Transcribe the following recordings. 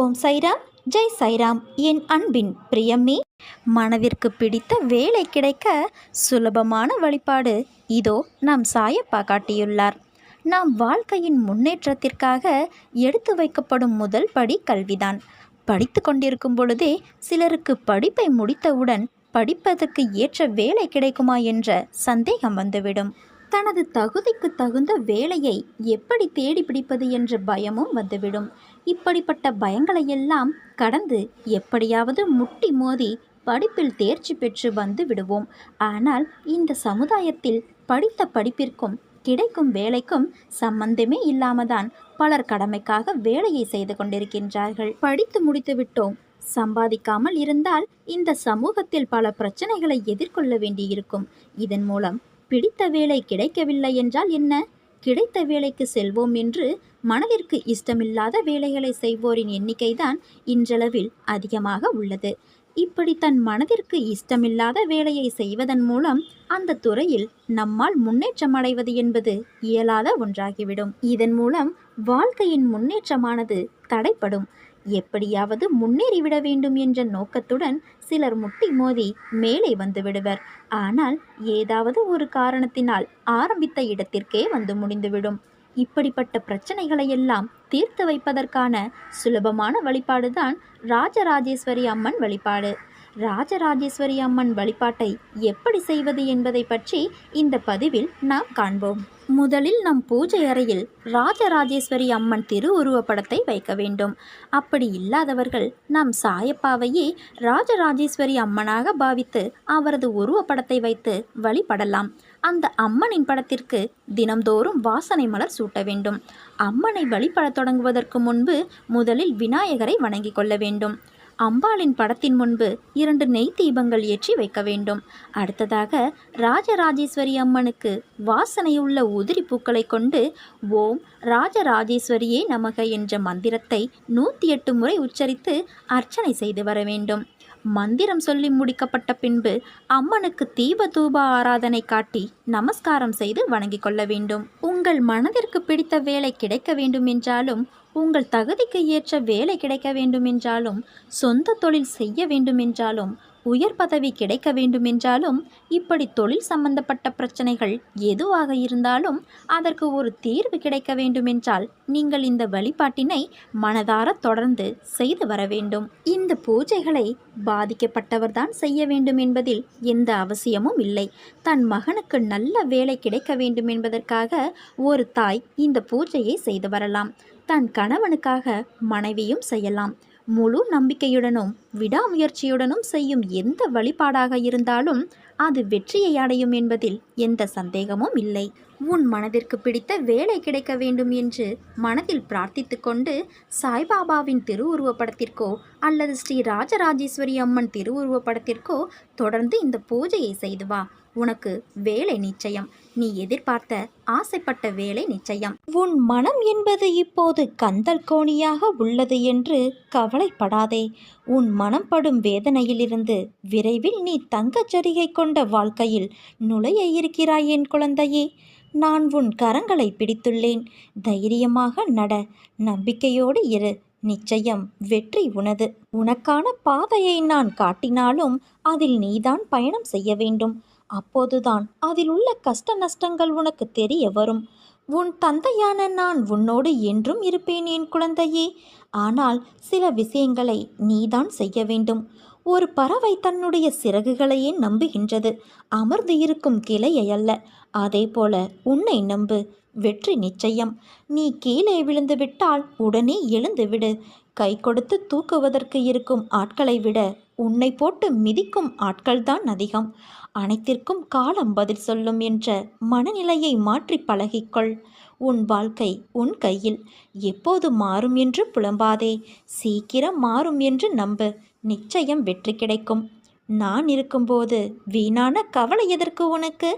ஓம் சைராம். ஜெய் சைராம். என் அன்பின் பிரியமே மனதிற்கு பிடித்த வேலை கிடைக்க சுலபமான வழிபாடு. இதோ நாம் சாயப்பா காட்டியுள்ளார். நாம் வாழ்க்கையின் முன்னேற்றத்திற்காக எடுத்து வைக்கப்படும் முதல் படி கல்விதான். படித்து கொண்டிருக்கும் பொழுதே சிலருக்கு படிப்பை முடித்தவுடன் படிப்பதற்கு ஏற்ற வேலை கிடைக்குமா என்ற சந்தேகம் வந்துவிடும். தனது தகுதிக்கு தகுந்த வேலையை எப்படி தேடி பிடிப்பது என்ற பயமும் வந்துவிடும். இப்படிப்பட்ட பயங்களையெல்லாம் கடந்து எப்படியாவது முட்டி மோதி படிப்பில் தேர்ச்சி பெற்று வந்து விடுவோம். ஆனால் இந்த சமுதாயத்தில் படித்த படிப்பிற்கும் கிடைக்கும் வேலைக்கும் சம்பந்தமே இல்லாமதான் பலர் கடமைக்காக வேலையை செய்து கொண்டிருக்கின்றார்கள். படித்து முடித்து விட்டோம். சம்பாதிக்காமல் இருந்தால் இந்த சமூகத்தில் பல பிரச்சனைகளை எதிர்கொள்ள வேண்டியிருக்கும். இதன் மூலம் பிடித்த வேலை கிடைக்கவில்லை என்றால் என்ன? கிடைத்த வேலைக்கு செல்வோம் என்று மனதிற்கு இஷ்டமில்லாத வேலைகளை செய்வோரின் எண்ணிக்கைதான் இன்றளவில் அதிகமாக உள்ளது. இப்படி தன் மனதிற்கு இஷ்டமில்லாத வேலையை செய்வதன் மூலம் அந்த துறையில் நம்மால் முன்னேற்றம் அடைவது என்பது இயலாத ஒன்றாகிவிடும். இதன் மூலம் வாழ்க்கையின் முன்னேற்றமானது தடைப்படும் எப்படியாவது முன்னேறிவிட வேண்டும் என்ற நோக்கத்துடன் சிலர் முட்டி மோதி மேலே வந்து விடுவர். ஆனால் ஏதாவது ஒரு காரணத்தினால் ஆரம்பித்த இடத்திற்கே வந்து முடிந்துவிடும். இப்படிப்பட்ட பிரச்சனைகளை எல்லாம் தீர்த்து வைப்பதற்கான சுலபமான வழிபாடுதான் ராஜராஜேஸ்வரி அம்மன் வழிபாடு. ராஜராஜேஸ்வரி அம்மன் வழிபாட்டை எப்படி செய்வது என்பதை பற்றி இந்த பதிவில் நாம் காண்போம். முதலில் நம் பூஜை அறையில் ராஜராஜேஸ்வரி அம்மன் திருவுருவப்படத்தை வைக்க வேண்டும். அப்படி இல்லாதவர்கள் நம் சாயப்பாவையே ராஜராஜேஸ்வரி அம்மனாக பாவித்து அவரது உருவப்படத்தை வைத்து வழிபடலாம். அந்த அம்மனின் படத்திற்கு தினம்தோறும் வாசனை மலர் சூட்ட வேண்டும். அம்மனை வழிபடத் தொடங்குவதற்கு முன்பு முதலில் விநாயகரை வணங்கிக் கொள்ள வேண்டும். அம்பாளின் படத்தின் முன்பு இரண்டு நெய் தீபங்கள் ஏற்றி வைக்க வேண்டும். அடுத்ததாக ராஜராஜேஸ்வரி அம்மனுக்கு வாசனையுள்ள உதிரி பூக்களை கொண்டு ஓம் ராஜராஜேஸ்வரியே நமக என்ற மந்திரத்தை நூற்றி எட்டு முறை உச்சரித்து அர்ச்சனை செய்து வர வேண்டும். மந்திரம் சொல்லி முடிக்கப்பட்ட பின்பு அம்மனுக்கு தீப தூப ஆராதனை காட்டி நமஸ்காரம் செய்து வணங்கிக் கொள்ள வேண்டும். உங்கள் மனதிற்கு பிடித்த வேலை கிடைக்க வேண்டும் என்றாலும் உங்கள் தகுதிக்கு ஏற்ற வேலை கிடைக்க வேண்டுமென்றாலும் சொந்த தொழில் செய்ய வேண்டுமென்றாலும் உயர் பதவி கிடைக்க வேண்டுமென்றாலும் இப்படி தொழில் சம்பந்தப்பட்ட பிரச்சனைகள் எதுவாக இருந்தாலும் அதற்கு ஒரு தீர்வு கிடைக்க வேண்டுமென்றால் நீங்கள் இந்த வழிபாட்டினை மனதார தொடர்ந்து செய்து வர வேண்டும். இந்த பூஜைகளை பாதிக்கப்பட்டவர்தான் செய்ய வேண்டும் என்பதில் எந்த அவசியமும் இல்லை. தன் மகனுக்கு நல்ல வேலை கிடைக்க வேண்டும் என்பதற்காக ஒரு தாய் இந்த பூஜையை செய்து வரலாம். தன் கணவனுக்காக மனைவியும் செய்யலாம். முழு நம்பிக்கையுடனும் விடாமுயற்சியுடனும் செய்யும் எந்த வழிபாடாக இருந்தாலும் அது வெற்றியை அடையும் என்பதில் எந்த சந்தேகமும் இல்லை. உன் மனதிற்கு பிடித்த வேலை கிடைக்க வேண்டும் என்று மனதில் பிரார்த்தித்து கொண்டு சாய்பாபாவின் திருவுருவப்படத்திற்கோ அல்லது ஸ்ரீ ராஜராஜேஸ்வரி அம்மன் திருவுருவப்படத்திற்கோ தொடர்ந்து இந்த பூஜையை செய்து வா. உனக்கு வேலை நிச்சயம். நீ எதிர்பார்த்த ஆசைப்பட்ட வேலை நிச்சயம். உன் மனம் என்பது இப்போது கந்தல் கோணியாக உள்ளது என்று கவலைப்படாதே. உன் மனம் படும் வேதனையிலிருந்து விரைவில் நீ தங்கச் சரிகை கொண்ட வாழ்க்கையில் நுழைய இருக்கிறாய் என் குழந்தையே. நான் உன் கரங்களை பிடித்துள்ளேன். தைரியமாக நட. நம்பிக்கையோடு இரு. நிச்சயம் வெற்றி உனது. உனக்கான பாதையை நான் காட்டினாலும் அதில் நீதான் பயணம் செய்ய வேண்டும். அப்போதுதான் அதில் உள்ள கஷ்ட நஷ்டங்கள் உனக்கு தெரிய வரும். உன் தந்தையான நான் உன்னோடு என்றும் இருப்பேன் என் குழந்தையே. ஆனால் சில விஷயங்களை நீதான் செய்ய வேண்டும். ஒரு பறவை தன்னுடைய சிறகுகளையே நம்புகின்றது. அமர்ந்து இருக்கும் கிளையை அல்ல. அதே போல உன்னை நம்பு. வெற்றி நிச்சயம். நீ கீழே விழுந்து விட்டால் உடனே எழுந்து விடு. கை கொடுத்து தூக்குவதற்கு இருக்கும் ஆட்களை விட உன்னை போட்டு மிதிக்கும் ஆட்கள்தான் அதிகம். அனைத்திற்கும் காலம் பதில் சொல்லும் என்ற மனநிலையை மாற்றி பழகிக்கொள். உன் வாழ்க்கை உன் கையில். எப்போது மாறும் என்று புலம்பாதே. சீக்கிரம் மாறும் என்று நம்பு. நிச்சயம் வெற்றி கிடைக்கும். நான் இருக்கும்போது வீணான கவலை எதற்கு உனக்கு?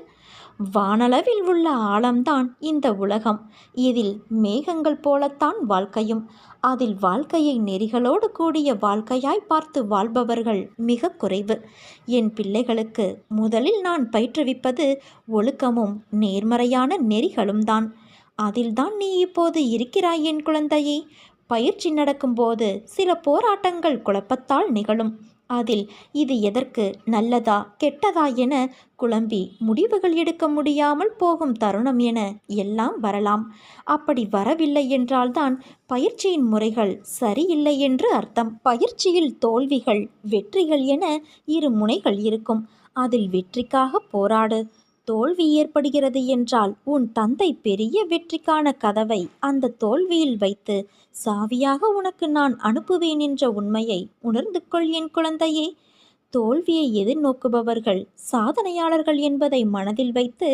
வானளவில் உள்ள ஆழம்தான் இந்த உலகம். இதில் மேகங்கள் போலத்தான் வாழ்க்கையும். அதில் வாழ்க்கையை நெறிகளோடு கூடிய வாழ்க்கையாய் பார்த்து வாழ்பவர்கள் மிக குறைவு. என் பிள்ளைகளுக்கு முதலில் நான் பயிற்றுவிப்பது ஒழுக்கமும் நேர்மறையான நெறிகளும் தான் அதில்தான் நீ இப்போது இருக்கிறாய் என் குழந்தையே. பயிற்சி நடக்கும்போது சில போராட்டங்கள் குழப்பத்தால் நிகழும். அதில் இது எதற்கு நல்லதா கெட்டதா என குழம்பி முடிவுகள் எடுக்க முடியாமல் போகும் தருணம் என எல்லாம் வரலாம். அப்படி வரவில்லை என்றால்தான் பயிற்சியின் முறைகள் சரியில்லை என்று அர்த்தம். பயிற்சியில் தோல்விகள் வெற்றிகள் என இரு முனைகள் இருக்கும். அதில் வெற்றிக்காக போராடு. தோல்வி ஏற்படுகிறது என்றால் உன் தந்தை பெரிய வெற்றிக்கான கதவை அந்த தோல்வியில் வைத்து சாவியாக உனக்கு நான் அனுப்புவேன் என்ற உண்மையை உணர்ந்து கொள் என் குழந்தையே. தோல்வியை எதிர்நோக்குபவர்கள் சாதனையாளர்கள் என்பதை மனதில் வைத்து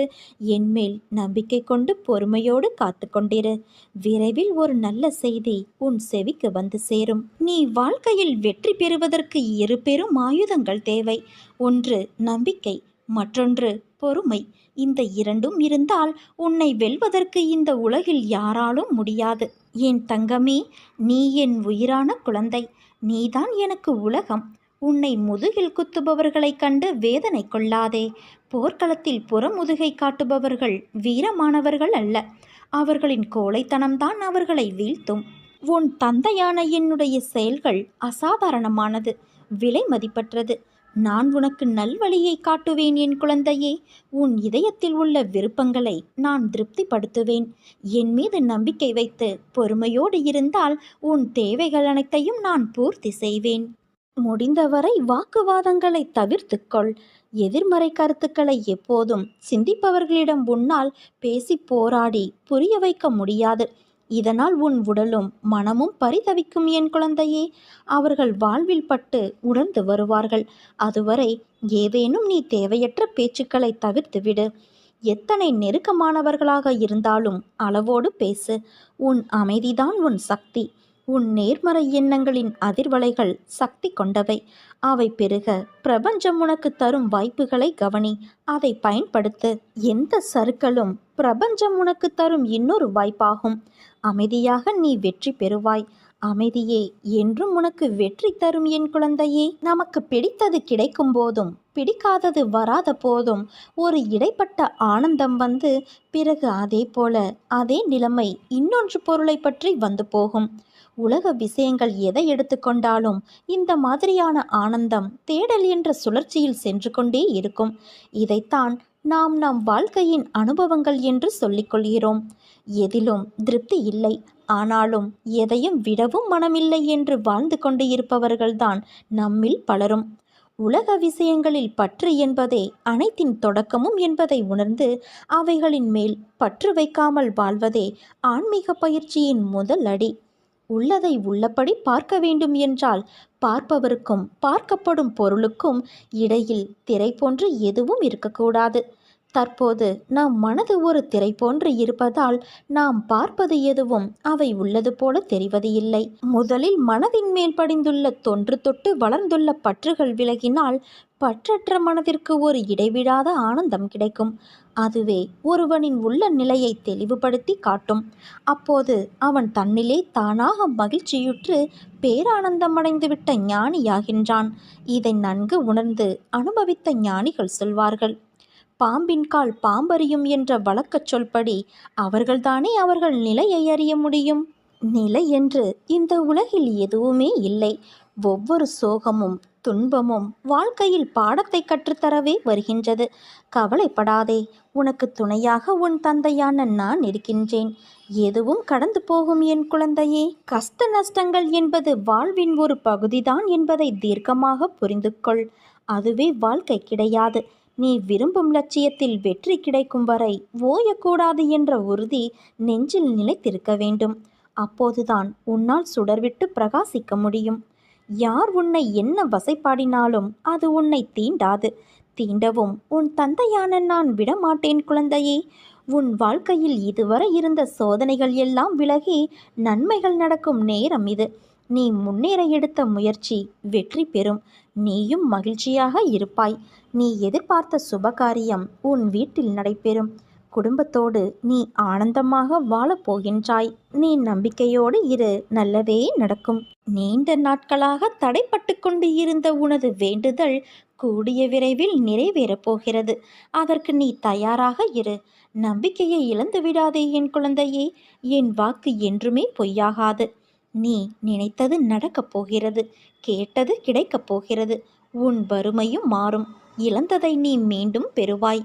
என்மேல் நம்பிக்கை கொண்டு பொறுமையோடு காத்து கொண்டிரு. விரைவில் ஒரு நல்ல செய்தி உன் செவிக்கு வந்து சேரும். நீ வாழ்க்கையில் வெற்றி பெறுவதற்கு இரு பெரும் ஆயுதங்கள் தேவை. ஒன்று நம்பிக்கை மற்றொன்று பொறுமை. இந்த இரண்டும் இருந்தால் உன்னை வெல்வதற்கு இந்த உலகில் யாராலும் முடியாது. என் தங்கமே நீ என் உயிரான குழந்தை. நீதான் எனக்கு உலகம். உன்னை முதுகில் குத்துபவர்களைக் கண்டு வேதனை கொள்ளாதே. போர்க்களத்தில் புறமுதுகை காட்டுபவர்கள் வீரமானவர்கள் அல்ல. அவர்களின் கோழைத்தனம்தான் அவர்களை வீழ்த்தும். உன் தந்தையான என்னுடைய செயல்கள் அசாதாரணமானது விலை மதிப்பற்றது. நான் உனக்கு நல்வழியை காட்டுவேன் என் குழந்தையே. உன் இதயத்தில் உள்ள விருப்பங்களை நான் திருப்திப்படுத்துவேன். என் மீது நம்பிக்கை வைத்து பொறுமையோடு இருந்தால் உன் தேவைகள் அனைத்தையும் நான் பூர்த்தி செய்வேன். முடிந்தவரை வாக்குவாதங்களை தவிர்த்துக்கொள். எதிர்மறை கருத்துக்களை எப்போதும் சிந்திப்பவர்களிடம் உன்னால் பேசி போராடி புரிய வைக்க முடியாது. இதனால் உன் உடலும் மனமும் பரிதவிக்கும் என் குழந்தையே. அவர்கள் வாழ்வில் பட்டு உணர்ந்து வருவார்கள். அதுவரை ஏதேனும் நீ தேவையற்ற பேச்சுக்களை தவிர்த்துவிடு. எத்தனை நெருக்கமானவர்களாக இருந்தாலும் அளவோடு பேசு. உன் அமைதிதான் உன் சக்தி. உன் நேர்மறை எண்ணங்களின் அதிர்வலைகள் சக்தி கொண்டவை. அவை பெருக பிரபஞ்சம் உனக்கு தரும் வாய்ப்புகளை கவனி. அதை பயன்படுத்து. எந்த சறுக்களும் பிரபஞ்சம் உனக்கு தரும் இன்னொரு வாய்ப்பாகும். அமைதியாக நீ வெற்றி பெறுவாய். அமைதியே என்றும் உனக்கு வெற்றி தரும் என் குழந்தையே. நமக்கு பிடித்தது கிடைக்கும் போதும் பிடிக்காதது வராத போதும் ஒரு இடைப்பட்ட ஆனந்தம் வந்து பிறகு அதே போல அதே நிலைமை இன்னொன்று பொருளை பற்றி வந்து போகும். உலக விஷயங்கள் எதை எடுத்துக்கொண்டாலும் இந்த மாதிரியான ஆனந்தம் தேடல் என்ற சுழற்சியில் சென்று கொண்டே இருக்கும். இதைத்தான் நாம் நம் வாழ்க்கையின் அனுபவங்கள் என்று சொல்லிக்கொள்கிறோம் எதிலும் திருப்தி இல்லை. ஆனாலும் எதையும் விடவும் மனமில்லை என்று வாழ்ந்து கொண்டு இருப்பவர்கள்தான் நம்மில் பலரும். உலக விஷயங்களில் பற்று என்பதே அனைத்தின் தொடக்கமும் என்பதை உணர்ந்து அவைகளின் மேல் பற்று வைக்காமல் வாழ்வதே ஆன்மீக பயிற்சியின் முதல் அடி. உள்ளதை உள்ளபடி பார்க்க வேண்டும் என்றால் பார்ப்பவருக்கும் பார்க்கப்படும் பொருளுக்கும் இடையில் திரை போன்று எதுவும் இருக்கக்கூடாது. தற்போது நம் மனது ஒரு திரை போன்று இருப்பதால் நாம் பார்ப்பது எதுவும் அவை உள்ளது போல தெரிவது இல்லை. முதலில் மனதின் மேல் படிந்துள்ள தொன்று தொட்டு வளர்ந்துள்ள பற்றுகள் விலகினால் பற்றற்ற மனதிற்கு ஒரு இடைவிடாத ஆனந்தம் கிடைக்கும். அதுவே ஒருவனின் உள்ள நிலையை தெளிவுபடுத்தி காட்டும். அப்போது அவன் தன்னிலே தானாக மகிழ்ச்சியுற்று பேரானந்தமடைந்துவிட்ட ஞானியாகின்றான். இதை நன்கு உணர்ந்து அனுபவித்த ஞானிகள் சொல்வார்கள். பாம்பின் கால் பாம்பறியும் என்ற வழக்கச் சொல்படி அவர்கள்தானே அவர்கள் நிலையை அறிய முடியும்? நிலை என்று இந்த உலகில் எதுவுமே இல்லை. ஒவ்வொரு சோகமும் துன்பமும் வாழ்க்கையில் பாடத்தை கற்றுத்தரவே வருகின்றது. கவலைப்படாதே உனக்கு துணையாக உன் தந்தையான நான் இருக்கின்றேன். எதுவும் கடந்து போகும் என் குழந்தையே கஷ்ட நஷ்டங்கள் என்பது வாழ்வின் ஒரு பகுதிதான் என்பதை தீர்க்கமாக புரிந்து கொள் அதுவே வாழ்க்கை கிடையாது. நீ விரும்பும் லட்சியத்தில் வெற்றி கிடைக்கும் வரை ஓயக்கூடாது என்ற உறுதி நெஞ்சில் நிலைத்திருக்க வேண்டும். அப்போதுதான் உன்னால் சுடர்விட்டு பிரகாசிக்க முடியும். யார் உன்னை என்ன வசைப்பாடினாலும் அது உன்னை தீண்டாது. தீண்டவும் உன் தந்தையான நான் விடமாட்டேன் குழந்தையே. உன் வாழ்க்கையில் இதுவரை இருந்த சோதனைகள் எல்லாம் விலகி நன்மைகள் நடக்கும் நேரம் இது. நீ முன்னேற எடுத்த முயற்சி வெற்றி பெறும். நீயும் மகிழ்ச்சியாக இருப்பாய். நீ எதிர்பார்த்த சுபகாரியம் உன் வீட்டில் நடைபெறும். குடும்பத்தோடு நீ ஆனந்தமாக வாழப்போகின்றாய் நீ நம்பிக்கையோடு இரு நல்லவே நடக்கும். நீண்ட நாட்களாக தடைப்பட்டு கொண்டு இருந்த உனது வேண்டுதல் கூடிய விரைவில் நிறைவேறப் போகிறது. அதற்கு நீ தயாராக இரு. நம்பிக்கையை இழந்து விடாதே என் குழந்தையே. என் வாக்கு என்றுமே பொய்யாகாது. நீ நினைத்தது நடக்கப் போகிறது கேட்டது கிடைக்கப் போகிறது. உன் வறுமையும் மாறும். இழந்ததை நீ மீண்டும் பெறுவாய்.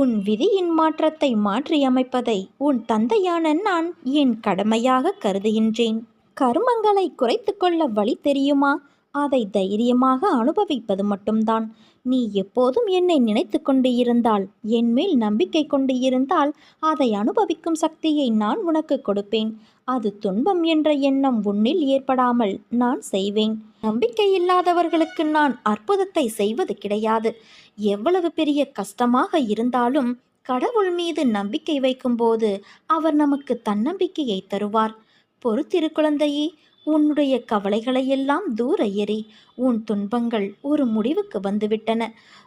உன் விதியின் மாற்றத்தை மாற்றியமைப்பதை உன் தந்தையான நான் என் கடமையாக கருதுகின்றேன். கர்மங்களை குறைத்து கொள்ள வழி தெரியுமா? அதை தைரியமாக அனுபவிப்பது மட்டும்தான். நீ எப்போதும் என்னை நினைத்து கொண்டு இருந்தால் என் மேல் நம்பிக்கை கொண்டு இருந்தால் அதை அனுபவிக்கும் சக்தியை நான் உனக்கு கொடுப்பேன். அது துன்பம் என்ற எண்ணம் உன்னில் ஏற்படாமல் நான் செய்வேன். நம்பிக்கை இல்லாதவர்களுக்கு நான் அற்புதத்தை செய்வது கிடையாது. எவ்வளவு பெரிய கஷ்டமாக இருந்தாலும் கடவுள் மீது நம்பிக்கை வைக்கும்போது அவர் நமக்கு தன்னம்பிக்கையை தருவார். பொறுத்திரு குழந்தையே உன்னுடைய கவலைகளையெல்லாம் தூர எறி உன் துன்பங்கள் ஒரு முடிவுக்கு வந்துவிட்டன.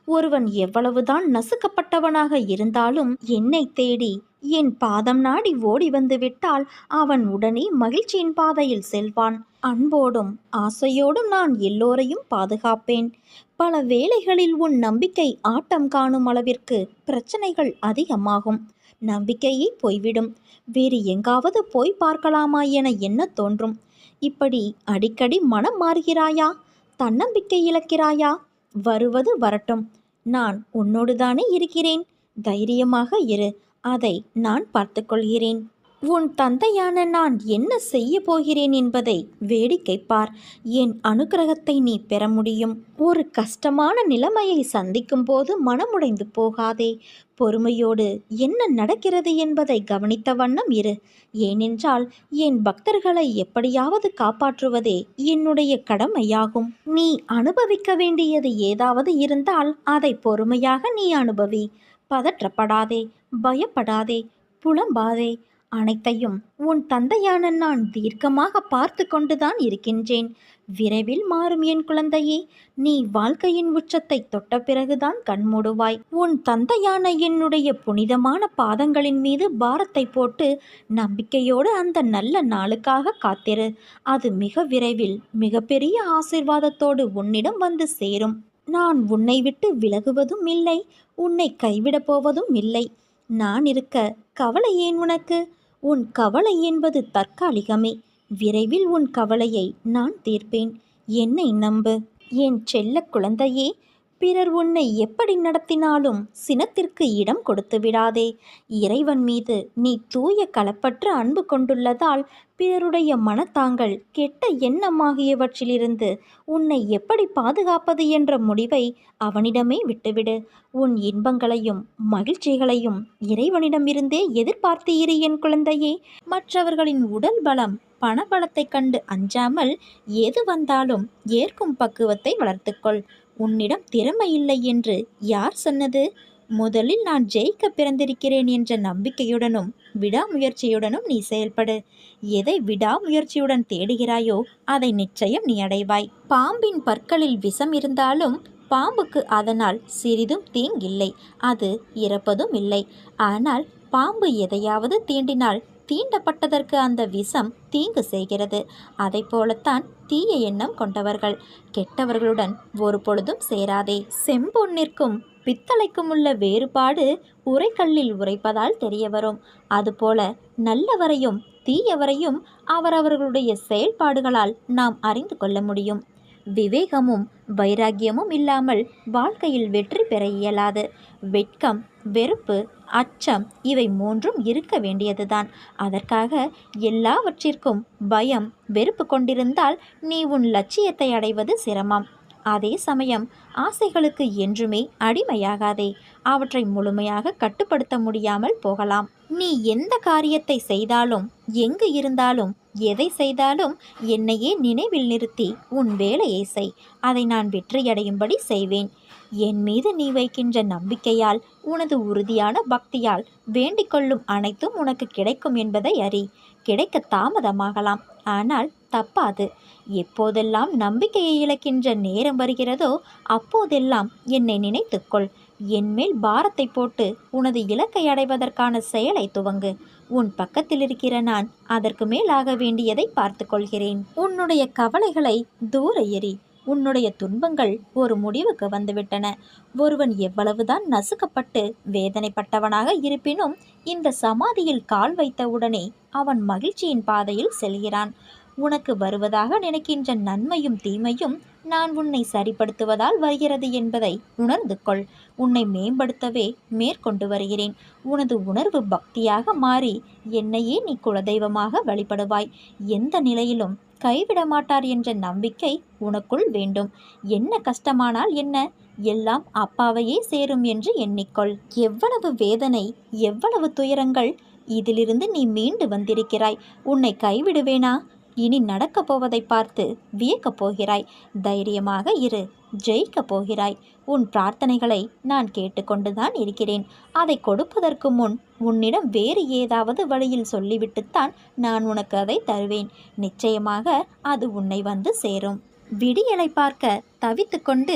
ஒருவன் எவ்வளவுதான் நசுக்கப்பட்டவனாக இருந்தாலும் என்னை தேடி என் பாதம் நாடி ஓடி வந்துவிட்டால் அவன் உடனே மகிழ்ச்சியின் பாதையில் செல்வான். அன்போடும் ஆசையோடும் நான் எல்லோரையும் பாதுகாப்பேன். பல வேளைகளில் உன் நம்பிக்கை ஆட்டம் காணும் அளவிற்கு பிரச்சனைகள் அதிகமாகும். நம்பிக்கையே போய்விடும். வேறு எங்காவது போய் பார்க்கலாமா என எண்ண தோன்றும்? இப்படி அடிக்கடி மனம் மாறுகிறாயா? தன்னம்பிக்கை இழக்கிறாயா? வருவது வரட்டும். நான் உன்னோடுதானே இருக்கிறேன். தைரியமாக இரு. அதை நான் பார்த்துக்கொள்கிறேன். உன் தந்தையான நான் என்ன செய்ய போகிறேன் என்பதை வேடிக்கை பார். என் அனுக்கிரகத்தை நீ பெற முடியும். ஒரு கஷ்டமான நிலைமையை சந்திக்கும் போது மனமுடைந்து போகாதே. பொறுமையோடு என்ன நடக்கிறது என்பதை கவனித்த வண்ணம் இரு. ஏனென்றால் என் பக்தர்களை எப்படியாவது காப்பாற்றுவதே என்னுடைய கடமையாகும். நீ அனுபவிக்க வேண்டியது ஏதாவது இருந்தால் அதை பொறுமையாக நீ அனுபவி. பதற்றப்படாதே. பயப்படாதே. புலம்பாதே. அனைத்தையும் உன் தந்தையான நான் தீர்க்கமாக பார்த்து கொண்டுதான் இருக்கின்றேன். விரைவில் மாறும் என் குழந்தையே நீ வாழ்க்கையின் உச்சத்தை தொட்ட பிறகுதான் கண்மூடுவாய் உன் தந்தையான என்னுடைய புனிதமான பாதங்களின் மீது பாரத்தை போட்டு நம்பிக்கையோடு அந்த நல்ல நாளுக்காக காத்திரு. அது மிக விரைவில் மிகப்பெரிய ஆசிர்வாதத்தோடு உன்னிடம் வந்து சேரும். நான் உன்னை விட்டு விலகுவதும் இல்லை உன்னை கைவிடப் போவதும் இல்லை. நான் இருக்க கவலை ஏன் உனக்கு? உன் கவலை என்பது தற்காலிகமே. விரைவில் உன் கவலையை நான் தீர்ப்பேன். என்னை நம்பு. என் செல்ல குழந்தையே பிறர் உன்னை எப்படி நடத்தினாலும் சினத்திற்கு இடம் கொடுத்து விடாதே. இறைவன் மீது நீ தூய களப்பற்ற அன்பு கொண்டுள்ளதால் பிறருடைய மனத்தாங்கள் கெட்ட எண்ணமாகியவற்றிலிருந்து உன்னை எப்படி பாதுகாப்பது என்ற முடிவை அவனிடமே விட்டுவிடு. உன் இன்பங்களையும் மகிழ்ச்சிகளையும் இறைவனிடமிருந்தே எதிர்பார்த்து இரு என் குழந்தையே. மற்றவர்களின் உடல் பலம் பணபலத்தைக் கண்டு அஞ்சாமல் எது வந்தாலும் ஏற்கும் பக்குவத்தை வளர்த்துக்கொள். உன்னிடம் திறமை இல்லை என்று யார் சொன்னது? முதலில் நான் ஜெயிக்க பிறந்திருக்கிறேன் என்ற நம்பிக்கையுடனும் விடாமுயற்சியுடனும் நீ செயல்படு. எதை விடாமுயற்சியுடன் தேடுகிறாயோ அதை நிச்சயம் நீ அடைவாய். பாம்பின் பற்களில் விஷம் இருந்தாலும் பாம்புக்கு அதனால் சிறிதும் தீங்கில்லை. அது இறப்பதும் இல்லை. ஆனால் பாம்பு எதையாவது தீண்டினால் தீண்டப்பட்டதற்கு அந்த விஷம் தீங்கு செய்கிறது. அதை போலத்தான் தீய எண்ணம் கொண்டவர்கள். கெட்டவர்களுடன் ஒரு பொழுதும் சேராதே. செம்பொன்னிற்கும் பித்தளைக்கும் உள்ள வேறுபாடு உரைக்கல்லில் உரைப்பதால் தெரிய வரும். அதுபோல நல்லவரையும் தீயவரையும் அவரவர்களுடைய செயல்பாடுகளால் நாம் அறிந்து கொள்ள முடியும். விவேகமும் வைராக்கியமும் இல்லாமல் வாழ்க்கையில் வெற்றி பெற இயலாது. வெட்கம் வெறுப்பு அச்சம் இவை மூன்றும் இருக்க வேண்டியதுதான். அதற்காக எல்லாவற்றிற்கும் பயம் வெறுப்பு கொண்டிருந்தால் நீ உன் லட்சியத்தை அடைவது சிரமம். அதே சமயம் ஆசைகளுக்கு என்றுமே அடிமையாகாதே. அவற்றை முழுமையாக கட்டுப்படுத்த முடியாமல் போகலாம். நீ எந்த காரியத்தை செய்தாலும் எங்கு இருந்தாலும் எதை செய்தாலும் என்னையே நினைவில் நிறுத்தி உன் வேலையை செய். அதை நான் வெற்றியடையும்படி செய்வேன். என் மீது நீ வைக்கின்ற நம்பிக்கையால் உனது உறுதியான பக்தியால் வேண்டிக் கொள்ளும் அனைத்தும் உனக்கு கிடைக்கும் என்பதை அறி. கிடைக்க தாமதமாகலாம். ஆனால் தப்பாது. எப்போதெல்லாம் நம்பிக்கையை இழக்கின்ற நேரம் வருகிறதோ அப்போதெல்லாம் என்னை நினைத்துக்கொள் என்மேல் பாரத்தை போட்டு உனது இலக்கை அடைவதற்கான செயலை துவங்கு. உன் பக்கத்தில் இருக்கிற நான் அதற்கு மேல் ஆக வேண்டியதை பார்த்து கொள்கிறேன். உன்னுடைய கவலைகளை தூர எறி. உன்னுடைய துன்பங்கள் ஒரு முடிவுக்கு வந்துவிட்டன. ஒருவன் எவ்வளவுதான் நசுக்கப்பட்டு வேதனைப்பட்டவனாக இருப்பினும் இந்த சமாதியில் கால் வைத்தவுடனே அவன் மகிழ்ச்சியின் பாதையில் செல்கிறான். உனக்கு வருவதாக நினைக்கின்ற நன்மையும் தீமையும் நான் உன்னை சரிப்படுத்துவதால் வருகிறது என்பதை உணர்ந்து கொள். உன்னை மேம்படுத்தவே மேற்கொண்டு வருகிறேன். உனது உணர்வு பக்தியாக மாறி என்னையே நீ குலதெய்வமாக வழிபடுவாய். எந்த நிலையிலும் கைவிட மாட்டார் என்ற நம்பிக்கை உனக்குள் வேண்டும். என்ன கஷ்டமானால் என்ன? எல்லாம் அப்பாவையே சேரும் என்று எண்ணிக்கொள். எவ்வளவு வேதனை எவ்வளவு துயரங்கள் இதிலிருந்து நீ மீண்டு வந்திருக்கிறாய். உன்னை கைவிடுவேனா? இனி நடக்கப் போவதை பார்த்து வியக்கப் போகிறாய். தைரியமாக இரு ஜெயிக்கப் போகிறாய். உன் பிரார்த்தனைகளை நான் கேட்டுக்கொண்டுதான் இருக்கிறேன். அதை கொடுப்பதற்கு முன் உன்னிடம் வேறு ஏதாவது வழியில் சொல்லிவிட்டுத்தான் நான் உனக்கு அதை தருவேன். நிச்சயமாக அது உன்னை வந்து சேரும். விடியலை பார்க்க தவித்து கொண்டு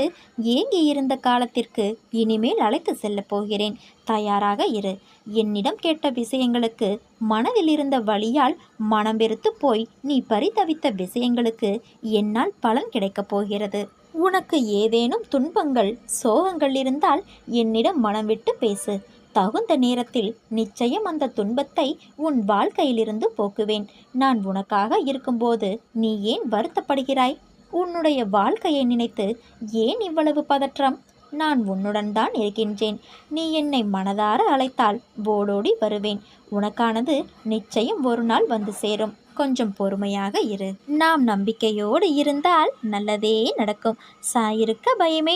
ஏங்கி இருந்த காலத்திற்கு இனிமேல் அழைத்து செல்லப் போகிறேன். தயாராக இரு. என்னிடம் கேட்ட விஷயங்களுக்கு மனதில் இருந்த வழியால் மனம் வெறுத்து போய் நீ பரிதவித்த விஷயங்களுக்கு என்னால் பலன் கிடைக்கப் போகிறது. உனக்கு ஏதேனும் துன்பங்கள் சோகங்கள் இருந்தால் என்னிடம் மனம் விட்டு பேசு. தகுந்த நேரத்தில் நிச்சயம் அந்த துன்பத்தை உன் வாழ்க்கையிலிருந்து போக்குவேன். நான் உனக்காக இருக்கும்போது நீ ஏன் வருத்தப்படுகிறாய்? உன்னுடைய வாழ்க்கையை நினைத்து ஏன் இவ்வளவு பதற்றம்? நான் உன்னுடன் தான் இருக்கின்றேன். நீ என்னை மனதார அழைத்தால் போடோடி வருவேன். உனக்கானது நிச்சயம் ஒரு நாள் வந்து சேரும். கொஞ்சம் பொறுமையாக இரு. நாம் நம்பிக்கையோடு இருந்தால் நல்லதே நடக்கும். சாயிருக்க பயமே